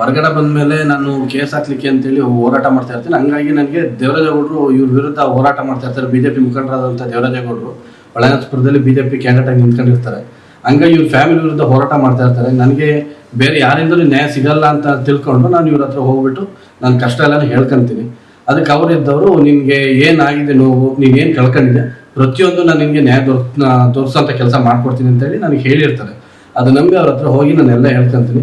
ಹೊರಗಡೆ ಬಂದಮೇಲೆ ನಾನು ಕೇಸ್ ಹಾಕ್ಲಿಕ್ಕೆ ಅಂತೇಳಿ ಹೋರಾಟ ಮಾಡ್ತಾ ಇರ್ತೀನಿ. ಹಂಗಾಗಿ ನನಗೆ ದೇವರಾಜೇಗೌಡರು ಇವ್ರ ವಿರುದ್ಧ ಹೋರಾಟ ಮಾಡ್ತಾ ಇರ್ತಾರೆ. ಬಿ ಜೆ ಪಿ ಮುಖಂಡರಾದಂಥ ದೇವರಾಜೇಗೌಡರು ಒಳನಸ್ಪುರದಲ್ಲಿ ಬಿ ಜೆ ಪಿ ಕ್ಯಾಂಡಿಡೇಟ್ ಆಗಿ ನಿಂತ್ಕೊಂಡಿರ್ತಾರೆ. ಹಂಗಾಗಿ ಇವ್ರ ಫ್ಯಾಮಿಲಿ ವಿರುದ್ಧ ಹೋರಾಟ ಮಾಡ್ತಾ ಇರ್ತಾರೆ. ನನಗೆ ಬೇರೆ ಯಾರಿಂದಲೂ ನ್ಯಾಯ ಸಿಗಲ್ಲ ಅಂತ ತಿಳ್ಕೊಂಡು ನಾನು ಇವ್ರ ಹತ್ರ ಹೋಗ್ಬಿಟ್ಟು ನನ್ನ ಕಷ್ಟ ಎಲ್ಲ ಹೇಳ್ಕೊಂತೀನಿ. ಅದಕ್ಕೆ ಅವರಿದ್ದವರು ನಿನಗೆ ಏನಾಗಿದೆ ನೋವು ನೀನು ಏನು ಕಳ್ಕೊಂಡಿದೆ, ಪ್ರತಿಯೊಂದು ನಾನು ನಿನಗೆ ನ್ಯಾಯ ದೊರ್ ತೋರಿಸೋಂಥ ಕೆಲಸ ಮಾಡ್ಕೊಡ್ತೀನಿ ಅಂತೇಳಿ ನನಗೆ ಹೇಳಿರ್ತಾರೆ. ಅದು ನಂಬಿ ಅವ್ರ ಹತ್ರ ಹೋಗಿ ನಾನು ಎಲ್ಲ ಹೇಳ್ಕೊಂತೀನಿ.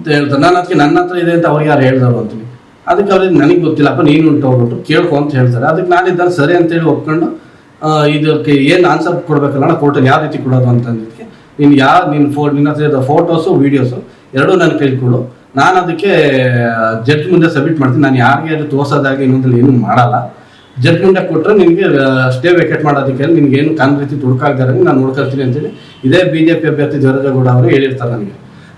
ಅಂತ ಹೇಳ್ತಾರೆ ನಾನು ಅದಕ್ಕೆ ನನ್ನ ಹತ್ರ ಇದೆ ಅಂತ ಅವ್ರಿಗೆ ಯಾರು ಹೇಳ್ದವ್ರು ಅಂತೀನಿ ಅದಕ್ಕೆ ಅವ್ರಿಗೆ ನನಗೆ ಗೊತ್ತಿಲ್ಲಪ್ಪ ನೀನು ಉಂಟು ಹೋಗ್ಬಿಟ್ಟು ಕೇಳ್ಕೊ ಅಂತ ಹೇಳ್ತಾರೆ. ಅದಕ್ಕೆ ನಾನಿದ್ದಾನೆ ಸರಿ ಅಂತೇಳಿ ಒಪ್ಕೊಂಡು ಇದಕ್ಕೆ ಏನು ಆನ್ಸರ್ ಕೊಡ್ಬೇಕಲ್ಲ ಕೋರ್ಟಲ್ಲಿ ಯಾವ ರೀತಿ ಕೊಡೋದು ಅಂತಂದಿದ್ದಕ್ಕೆ ನೀನು ಯಾವ ನಿನ್ನ ಫೋ ನಿನ್ನ ಹತ್ರ ಫೋಟೋಸು ವೀಡಿಯೋಸು ಎರಡೂ ನನ್ನ ಕೈಲಿ ನಾನು ಅದಕ್ಕೆ ಜಡ್ಜ್ ಮುಂದೆ ಸಬ್ಮಿಟ್ ಮಾಡ್ತೀನಿ. ನಾನು ಯಾರಿಗೆ ಅದು ತೋರ್ಸೋದಾಗಿ ಇನ್ನೊಂದಲ್ಲಿ ಏನೂ ಮಾಡಲ್ಲ. ಜಡ್ಜ್ ಮುಂದೆ ಕೊಟ್ಟರೆ ನಿನಗೆ ಸ್ಟೇ ವೇಕೇಟ್ ಮಾಡೋದಕ್ಕೆ ನಿಮ್ಗೆ ಏನು ಕಾನ್ ರೀತಿ ತುಡ್ಕಾಗ್ದಾರೆ ನಾನು ನೋಡ್ಕೊಳ್ತೀನಿ ಅಂತೇಳಿ ಇದೇ ಬಿ ಜೆ ಪಿ ಅಭ್ಯರ್ಥಿ ಜ್ವರಜಗೌಡ ಅವರು ಹೇಳಿರ್ತಾರೆ ನನಗೆ.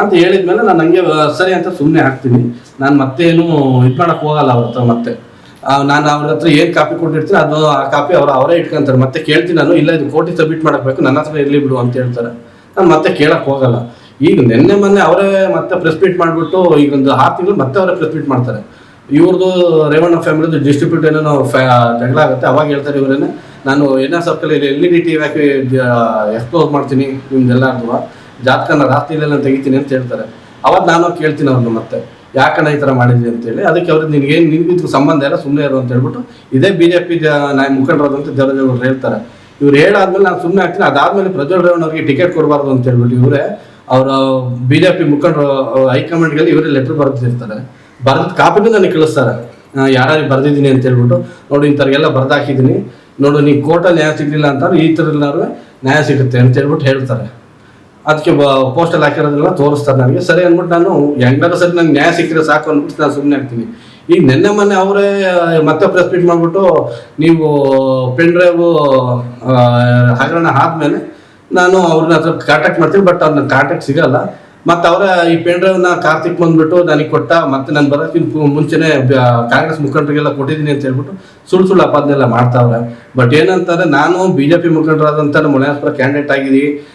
ಅಂತ ಹೇಳಿದ್ಮೇಲೆ ನಾನು ಹಂಗೆ ಸರಿ ಅಂತ ಸುಮ್ಮನೆ ಹಾಕ್ತೀನಿ. ನಾನು ಮತ್ತೇನು ಇದು ಮಾಡಕ್ಕೆ ಹೋಗಲ್ಲ ಅವ್ರ ಹತ್ರ ಮತ್ತೆ ನಾನು ಅವ್ರ ಹತ್ರ ಏನು ಕಾಪಿ ಕೊಟ್ಟಿರ್ತೀನಿ, ಅದು ಆ ಕಾಪಿ ಅವ್ರು ಅವರೇ ಇಟ್ಕೊಂತಾರೆ. ಮತ್ತೆ ಕೇಳ್ತೀನಿ ನಾನು, ಇಲ್ಲ ಇದು ಕೋಟಿ ಸಬ್ಮಿಟ್ ಮಾಡಬೇಕು ನನ್ನ ಹತ್ರ ಇರಲಿ ಬಿಡು ಅಂತ ಹೇಳ್ತಾರೆ. ನಾನು ಮತ್ತೆ ಕೇಳಕ್ಕೆ ಹೋಗಲ್ಲ. ಈಗ ನಿನ್ನೆ ಮೊನ್ನೆ ಅವರೇ ಮತ್ತೆ ಪ್ರೆಸ್ ಮೀಟ್ ಮಾಡಿಬಿಟ್ಟು, ಈಗ ಒಂದು ಆರು ತಿಂಗಳು ಮತ್ತೆ ಅವರೇ ಪ್ರೆಸ್ ಮೀಟ್ ಮಾಡ್ತಾರೆ. ಇವ್ರದ್ದು ರೇವಣ್ಣ ಫ್ಯಾಮಿಲಿದು ಡಿಸ್ಟ್ರಿಬ್ಯೂಟ್ ಏನೋ ಫ್ಯಾ ಜಗಳ ಆಗುತ್ತೆ, ಅವಾಗ ಹೇಳ್ತಾರೆ ಇವರೇನೆ, ನಾನು N R circle, L E D T explore ಮಾಡ್ತೀನಿ, ನಿಮ್ದೆಲ್ಲ ಅಥವಾ ಜಾತಕನ ರಾತ್ರಿಲೆಲ್ಲ ತೆಗಿತೀನಿ ಅಂತ ಹೇಳ್ತಾರೆ. ಅವಾಗ ನಾನು ಕೇಳ್ತೀನಿ ಅವ್ರನ್ನ ಮತ್ತೆ, ಯಾಕಣ್ಣ ಈ ಥರ ಮಾಡಿದ್ವಿ ಅಂತೇಳಿ ಅದಕ್ಕೆ ಅವ್ರಿಗೆ ನಿನಗೆ ನಿನ್ಗಿದ್ಕು ಸಂಬಂಧ ಇಲ್ಲ ಸುಮ್ಮನೆ ಇರು ಅಂತ ಹೇಳ್ಬಿಟ್ಟು ಇದೇ ಬಿ ಜೆ ಪಿ ನಾಯ ಮುಖಂಡರಾದಂಥ ದೇವರಾಜೇಗೌಡರು ಹೇಳ್ತಾರೆ. ಇವ್ರು ಹೇಳಾದ್ಮೇಲೆ ನಾನು ಸುಮ್ಮನೆ ಆಗ್ತೀನಿ, ಅದಾದ್ಮೇಲೆ ಪ್ರಜ್ವಲ್ ರೇವಣ್ಣ ಅವ್ರಿಗೆ ಟಿಕೆಟ್ ಕೊಡಬಾರ್ದು ಅಂತ ಹೇಳ್ಬಿಟ್ಟು ಇವರೇ, ಅವರ ಬಿ ಜೆ ಪಿ ಮುಖಂಡರು ಹೈಕಮಾಂಡ್ಗೆಲ್ಲ ಇವರೇ ಲೆಟ್ರ್ ಬರೆದಿರ್ತಾರೆ. ಬರೆದ ಕಾಪಿನೂ ನನಗೆ ಕಳಿಸ್ತಾರೆ. ಯಾರು ಬರೆದಿದ್ದೀನಿ ಅಂತ ಹೇಳ್ಬಿಟ್ಟು, ನೋಡಿ ಇಂಥವ್ರಿಗೆಲ್ಲ ಬರ್ದಾಕಿದ್ದೀನಿ. ನೋಡು, ನೀ ಕೋರ್ಟಲ್ಲಿ ನ್ಯಾಯ ಸಿಗಲಿಲ್ಲ ಅಂತಂದ್ರೆ ಈ ಥರ ಎಲ್ಲರೂ ನ್ಯಾಯ ಸಿಗುತ್ತೆ ಅಂತ ಹೇಳ್ಬಿಟ್ಟು ಹೇಳ್ತಾರೆ. ಅದಕ್ಕೆ ಪೋಸ್ಟಲ್ಲಿ ಹಾಕಿರೋದೆಲ್ಲ ತೋರಿಸ್ತಾರೆ ನನಗೆ ಸರಿ ಅಂದ್ಬಿಟ್ಟು ನಾನು ಹೆಂಗಾದ್ರೂ ಸರಿ ನಂಗೆ ನ್ಯಾಯ ಸಿಕ್ಕರೆ ಸಾಕು ಅಂದ್ಬಿಟ್ಟು ನಾನು ಸುಮ್ಮನೆ ಆಗ್ತೀನಿ ಈಗ ನಿನ್ನೆ ಮೊನ್ನೆ ಅವರೇ ಮತ್ತೆ ಪ್ರೆಸ್ ಮೀಟ್ ಮಾಡಿಬಿಟ್ಟು ನೀವು ಪೆನ್ ಡ್ರೈವ್ ಹಗರಣ ಆದ್ಮೇಲೆ ನಾನು ಅವ್ರನ್ನ ಹತ್ರ ಕಾಂಟ್ಯಾಕ್ಟ್ ಮಾಡ್ತೀನಿ ಬಟ್ ಅವ್ರನ್ನ ಕಾಂಟ್ಯಾಕ್ಟ್ ಸಿಗಲ್ಲ. ಮತ್ತು ಅವರ ಈ ಪೆನ್ ಡ್ರೈವ್ನ ಕಾರ್ತಿಕ್ ಬಂದ್ಬಿಟ್ಟು ನನಗೆ ಕೊಟ್ಟ, ಮತ್ತೆ ನಾನು ಬರೋಕ್ಕಿಂತ ಮುಂಚೆನೆ ಕಾಂಗ್ರೆಸ್ ಮುಖಂಡರಿಗೆಲ್ಲ ಕೊಟ್ಟಿದ್ದೀನಿ ಅಂತ ಹೇಳ್ಬಿಟ್ಟು ಸುಳ್ಳು ಸುಳ್ಳು ಅಪಾದನೆಲ್ಲ ಮಾಡ್ತಾವ್ರೆ. ಬಟ್ ಏನಂತಾರೆ ನಾನು ಬಿ ಜೆ ಪಿ ಮುಖಂಡರಾದಂಥ ಮುನಿಯಾಸ್ಪುರ ಕ್ಯಾಂಡಿಡೇಟ್ ಆಗಿದ್ದೀನಿ.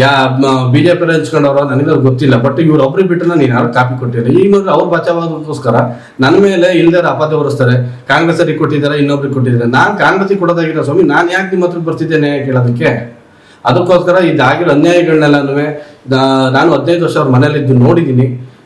ಯಾ ಬಿ ಜೆ ಪಿ ಹಂಚ್ಕೊಂಡವ್ರ ನನಗೆ ಗೊತ್ತಿಲ್ಲ. ಬಟ್ ಇವ್ರು ಒಬ್ರಿಗೆ ಬಿಟ್ಟು ನಾನು ಯಾರು ಕಾಪಿ ಕೊಟ್ಟಿಲ್ಲ. ಈಗ ನೋಡಿ ಅವ್ರು ಬಚಾವಾದಕ್ಕೋಸ್ಕರ ನನ್ನ ಮೇಲೆ ಇಲ್ದಾರ ಅಪಾತೆ ಹೊರಿಸ್ತಾರೆ. ಕಾಂಗ್ರೆಸ್ ಅವ್ರಿಗೆ ಕೊಟ್ಟಿದ್ದಾರೆ, ಇನ್ನೊಬ್ರಿಗೆ ಕೊಟ್ಟಿದ್ದಾರೆ. ನಾನು ಕಾಂಗ್ರೆಸ್ಗೆ ಕೊಡೋದಾಗಿರೋ ಸ್ವಾಮಿ, ನಾನು ಯಾಕೆ ನಿಮ್ಮ ಹತ್ರ ಬರ್ತಿದ್ದೇನೆ ಕೇಳೋದಕ್ಕೆ? ಅದಕ್ಕೋಸ್ಕರ ಇದಾಗಿರೋ ಅನ್ಯಾಯಗಳನ್ನೆಲ್ಲನೂ ನಾನು ಹದಿನೈದು ವರ್ಷ ಅವ್ರ ಮನೇಲಿದ್ದು ನೋಡಿದ್ದೀನಿ.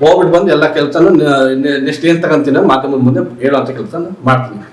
ಹೋಗ್ಬಿಟ್ಟು ಬಂದು ಎಲ್ಲ ಕೆಲಸನೂ ನೆಕ್ಸ್ಟ್ ಏನು ತಗೊಂತೀನಿ ಮಾಧ್ಯಮದ ಮುಂದೆ ಹೇಳೋಂಥ ಕೆಲಸ ಮಾಡ್ತೀನಿ.